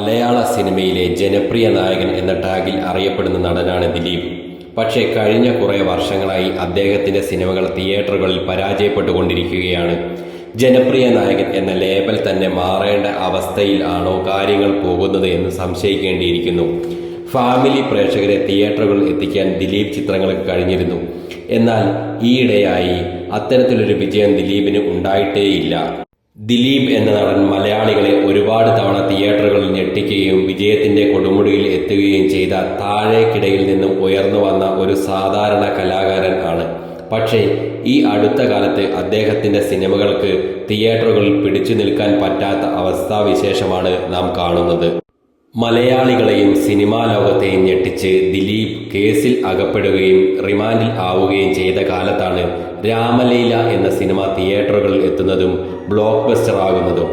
മലയാള സിനിമയിലെ ജനപ്രിയ നായകൻ എന്ന ടാഗിൽ അറിയപ്പെടുന്ന നടനാണ് ദിലീപ്. പക്ഷേ കഴിഞ്ഞ കുറേ വർഷങ്ങളായി അദ്ദേഹത്തിന്റെ സിനിമകൾ തിയേറ്ററുകളിൽ പരാജയപ്പെട്ടുകൊണ്ടിരിക്കുകയാണ്. ജനപ്രിയ നായകൻ എന്ന ലേബൽ തന്നെ മാറേണ്ട അവസ്ഥയിൽ ആണോ കാര്യങ്ങൾ പോകുന്നത് എന്ന് സംശയിക്കേണ്ടിയിരിക്കുന്നു. ഫാമിലി പ്രേക്ഷകരെ തിയേറ്ററുകളിൽ എത്തിക്കാൻ ദിലീപ് ചിത്രങ്ങൾക്ക് കഴിഞ്ഞിരുന്നു. എന്നാൽ ഈയിടെയായി അത്തരത്തിലൊരു വിജയം ദിലീപിന് ഉണ്ടായിട്ടേയില്ല. ദിലീപ് എന്ന നടൻ മലയാളികളെ ഒരുപാട് തവണ തിയേറ്ററുകളിൽ ഞെട്ടിക്കുകയും വിജയത്തിന്റെ കൊടുമുടിയിൽ എത്തുകയും ചെയ്ത താഴേക്കിടയിൽ നിന്നും ഉയർന്നു വന്ന ഒരു സാധാരണ കലാകാരൻ ആണ്. പക്ഷേ ഈ അടുത്ത കാലത്ത് അദ്ദേഹത്തിന്റെ സിനിമകൾക്ക് തിയേറ്ററുകളിൽ പിടിച്ചു നിൽക്കാൻ പറ്റാത്ത അവസ്ഥാവിശേഷമാണ് നാം കാണുന്നത്. മലയാളികളെയും സിനിമാ ലോകത്തെയും ഞെട്ടിച്ച് ദിലീപ് കേസിൽ അകപ്പെടുകയും റിമാൻഡിൽ ആവുകയും ചെയ്ത കാലത്താണ് രാമലീല എന്ന സിനിമ തിയേറ്ററുകളിൽ എത്തുന്നതും ബ്ലോക്ക് ബസ്റ്റർ ആകുന്നതും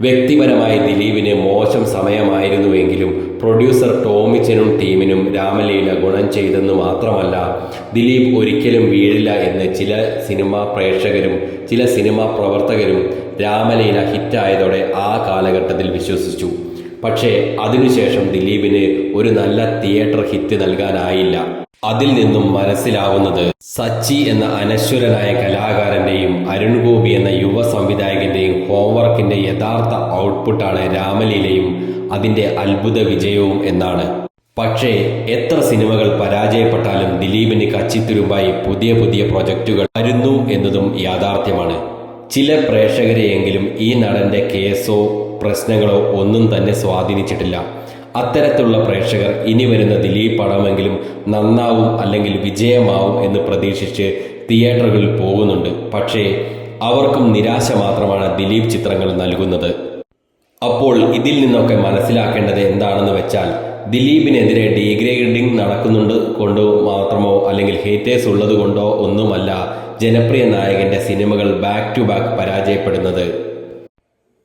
വ്യക്തിപരമായി ദിലീപിന് മോശം സമയമായിരുന്നുവെങ്കിലും പ്രൊഡ്യൂസർ ടോമിച്ചനും ടീമിനും രാമലീല ഗുണം ചെയ്തെന്ന് മാത്രമല്ല ദിലീപ് ഒരിക്കലും വീഴില്ല എന്ന് ചില സിനിമാ പ്രേക്ഷകരും ചില സിനിമാ പ്രവർത്തകരും രാമലീല ഹിറ്റായതോടെ ആ കാലഘട്ടത്തിൽ വിശ്വസിച്ചു. പക്ഷേ അതിനുശേഷം ദിലീപിന് ഒരു നല്ല തിയേറ്റർ ഹിറ്റ് നൽകാനായില്ല. അതിൽ നിന്നും മനസ്സിലാവുന്നത് സച്ചി എന്ന അനശ്വരനായ കലാകാരന്റെയും അരുൺ ഗോപി എന്ന യുവ സംവിധായകന്റെയും ഹോംവർക്കിന്റെ യഥാർത്ഥ ഔട്ട്പുട്ടാണ് രാമലീലയും അതിന്റെ അത്ഭുത വിജയവും എന്നാണ്. പക്ഷേ എത്ര സിനിമകൾ പരാജയപ്പെട്ടാലും ദിലീപിന് കച്ചിത്തുരുമ്പായി പുതിയ പുതിയ പ്രൊജക്റ്റുകൾ വരുന്നു എന്നതും യാഥാർത്ഥ്യമാണ്. ചില പ്രേക്ഷകരെയെങ്കിലും ഈ നടന്റെ കേസോ പ്രശ്നങ്ങളോ ഒന്നും തന്നെ സ്വാധീനിച്ചിട്ടില്ല. അത്തരത്തിലുള്ള പ്രേക്ഷകർ ഇനി വരുന്ന ദിലീപ് പടമെങ്കിലും നന്നാവും അല്ലെങ്കിൽ വിജയമാവും എന്ന് പ്രതീക്ഷിച്ച് തിയേറ്ററുകളിൽ പോകുന്നുണ്ട്. പക്ഷേ അവർക്കും നിരാശ മാത്രമാണ് ദിലീപ് ചിത്രങ്ങൾ നൽകുന്നത്. അപ്പോൾ ഇതിൽ നിന്നൊക്കെ മനസ്സിലാക്കേണ്ടത് എന്താണെന്ന് വെച്ചാൽ ദിലീപിനെതിരെ ഡീഗ്രേഡിംഗ് നടക്കുന്നുണ്ട് കൊണ്ടോ മാത്രമോ അല്ലെങ്കിൽ ഹേറ്റേഴ്സ് ഉള്ളത് കൊണ്ടോ ഒന്നുമല്ല ജനപ്രിയ നായകന്റെ സിനിമകൾ ബാക്ക് ടു ബാക്ക് പരാജയപ്പെടുന്നത്.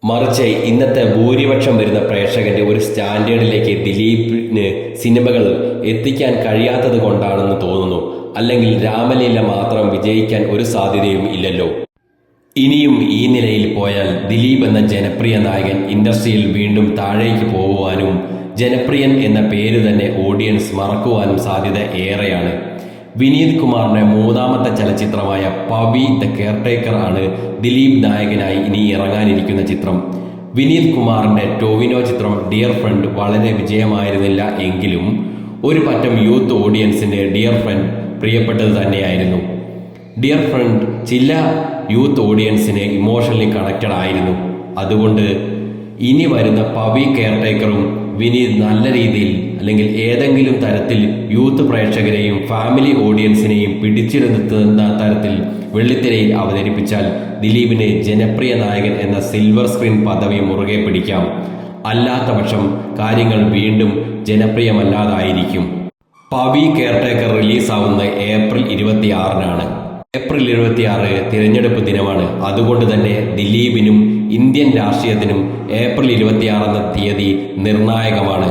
മറിച്ച് ഇന്നത്തെ ഭൂരിപക്ഷം വരുന്ന പ്രേക്ഷകന്റെ ഒരു സ്റ്റാൻഡേർഡിലേക്ക് ദിലീപിന് സിനിമകൾ എത്തിക്കാൻ കഴിയാത്തത് കൊണ്ടാണെന്ന് തോന്നുന്നു. അല്ലെങ്കിൽ രാമലീല മാത്രം വിജയിക്കാൻ ഒരു സാധ്യതയും ഇല്ലല്ലോ. ഇനിയും ഈ നിലയിൽ പോയാൽ ദിലീപ് എന്ന ജനപ്രിയ നായകൻ ഇൻഡസ്ട്രിയിൽ വീണ്ടും താഴേക്ക് പോകുവാനും ജനപ്രിയൻ എന്ന പേര് തന്നെ ഓഡിയൻസ് മറക്കുവാനും സാധ്യത ഏറെയാണ്. വിനീത് കുമാറിന്റെ മൂന്നാമത്തെ ചലച്ചിത്രമായ പവി ദ കെയർടേക്കർ ആണ് ദിലീപ് നായകനായി ഇനി ഇറങ്ങാനിരിക്കുന്ന ചിത്രം. വിനീത് കുമാറിന്റെ ടോവിനോ ചിത്രം ഡിയർ ഫ്രണ്ട് വളരെ വിജയമായിരുന്നില്ല എങ്കിലും ഒരു പറ്റം യൂത്ത് ഓഡിയൻസിന് ഡിയർ ഫ്രണ്ട് പ്രിയപ്പെട്ടത് തന്നെയായിരുന്നു. ഡിയർ ഫ്രണ്ട് ചില യൂത്ത് ഓഡിയൻസിന് ഇമോഷണലി കണക്റ്റഡ് ആയിരുന്നു. അതുകൊണ്ട് ഇനി വരുന്ന പവി കെയർടേക്കറും വിനീത് നല്ല രീതിയിൽ അല്ലെങ്കിൽ ഏതെങ്കിലും തരത്തിൽ യൂത്ത് പ്രേക്ഷകരെയും ഫാമിലി ഓഡിയൻസിനെയും പിടിച്ചിരുന്ന തരത്തിൽ വെള്ളിത്തിരയിൽ അവതരിപ്പിച്ചാൽ ദിലീപിനെ ജനപ്രിയ നായകൻ എന്ന സിൽവർ സ്ക്രീൻ പദവി മുറുകെ പിടിക്കാം. അല്ലാത്ത പക്ഷം കാര്യങ്ങൾ വീണ്ടും ജനപ്രിയമല്ലാതായിരിക്കും. പവി കെയർടേക്കർ റിലീസാവുന്ന ഏപ്രിൽ ഇരുപത്തിയാറിനാണ്. ഏപ്രിൽ ഇരുപത്തിയാറ് തിരഞ്ഞെടുപ്പ് ദിനമാണ്. അതുകൊണ്ട് തന്നെ ദിലീപിനും ഇന്ത്യൻ രാഷ്ട്രീയത്തിനും ഏപ്രിൽ ഇരുപത്തിയാറ് എന്ന തീയതി നിർണായകമാണ്.